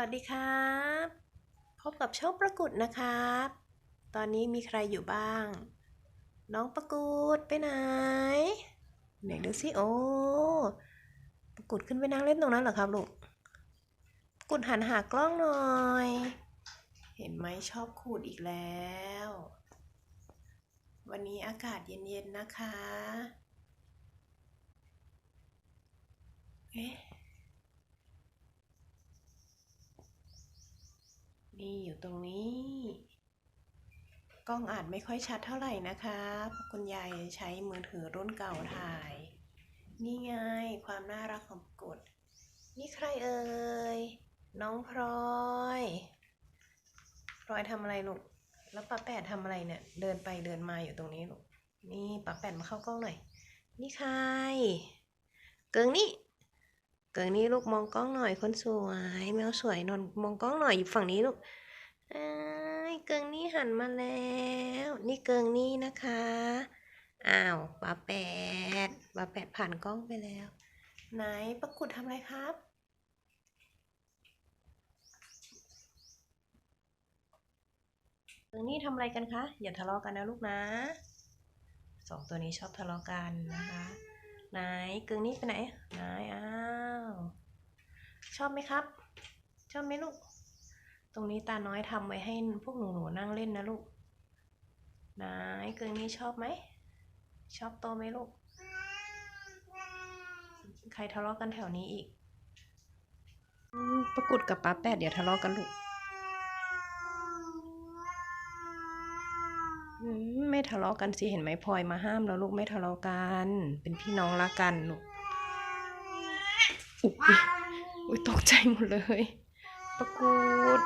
วัสดีครับ พบกับช่องประกุดนะครับ ตอนนี้มีใครอยู่บ้าง น้องประกุดไปไหนไหนดูสิโอ้ประกุดขึ้นไปนั่งเล่นตรงนั้นเหรอครับลูกประกุดหันหากล้องหน่อย เห็นไหมชอบขูดอีกแล้ว วันนี้อากาศเย็นๆนะคะ เอ๊ะ นี่อยู่ตรงนี้ กล้องอาจไม่ค่อยชัดเท่าไหร่นะคะเพราะคุณยายใช้มือถือรุ่นเก่าถ่าย นี่ไงความน่ารักของปรากฏนี่ใครเอ่ย น้องพลอยพลอยทำอะไรลูก แล้วป้าแปดทำอะไรเนี่ย เดินไปเดินมาอยู่ตรงนี้ลูก นี่ป้าแปดมาเข้ากล้องหน่อย นี่ใคร เกิงนี่ เกิงนี่ลูกมองกล้องหน่อยคนสวยแมวสวยนอนมองกล้องหน่อยอยู่ฝั่งนี้ลูกเอ้เกิงนี่หันมาแล้ว นี่เกิงนี่นะคะอ้าวป้าแปดป้าแปดผ่านกล้องไปแล้ว ไหนประกุดทำอะไรครับเกิงนี่ทำอะไรกันคะอย่าทะเลาะกันนะลูกนะสองตัวนี้ชอบทะเลาะกันนะคะ ไหนเกิงนี่ไปไหนไหนอ้า ชอบไหมครับ ชอบไหมลูก ตรงนี้ตาน้อยทำไว้ให้พวกหนูหนูนั่งเล่นนะลูกไหนเกิงนี่ชอบไหม ชอบโตไหมลูก ใครทะเลาะกันแถวนี้อีก ประกุดกับป้าแปดเดี๋ยวทะเลาะกันลูกไม่ทะเลาะกันสิเห็นไหมพลอยมาห้ามแล้วลูกไม่ทะเลาะกัน เป็นพี่น้องรักกันลูก อุ้ยตกใจหมดเลย ประกูด